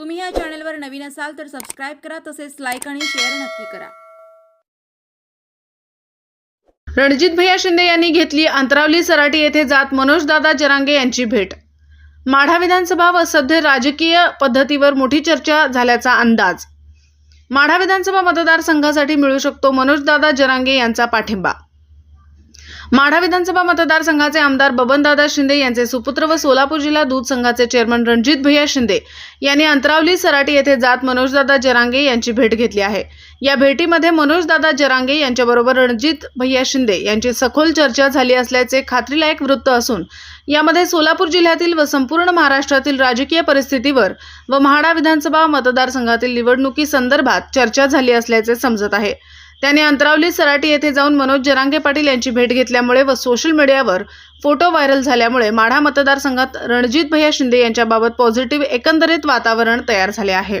तुम्ही या चॅनलवर नवीन असाल तर सबस्क्राईब करा तसेच लाईक आणि शेअर नक्की करा. रणजित भैया शिंदे यांनी घेतली अंतरावली सराटी येथे जात मनोजदादा जरांगे यांची भेट. माढा विधानसभा व सध्या राजकीय पद्धतीवर मोठी चर्चा झाल्याचा अंदाज. माढा विधानसभा मतदारसंघासाठी मिळू शकतो मनोजदादा जरांगे यांचा पाठिंबा. माढा विधानसभा मतदारसंघाचे आमदार बबनदादा शिंदे यांचे सुपुत्र व सोलापूर जिल्हा दूध संघाचे चेअरमन रणजित भैया शिंदे यांनी अंतरावली सराटी येथे जात मनोजदादा जरांगे यांची भेट घेतली आहे. या भेटीमध्ये मनोजदादा जरांगे यांच्याबरोबर रणजित भैया शिंदे यांची सखोल चर्चा झाली असल्याचे खात्रीलायक वृत्त असून यामध्ये सोलापूर जिल्ह्यातील व संपूर्ण महाराष्ट्रातील राजकीय परिस्थितीवर व म्हाडा विधानसभा मतदारसंघातील निवडणुकी संदर्भात चर्चा झाली असल्याचे समजत आहे. त्यांनी अंतरावली सराटी येथे जाऊन मनोज जरांगे पाटील यांची भेट घेतल्यामुळे व सोशल मीडियावर फोटो व्हायरल झाल्यामुळे माढा मतदारसंघात रणजित भैया शिंदे यांच्याबाबत पॉझिटिव्ह एकंदरीत वातावरण तयार झाले आहे.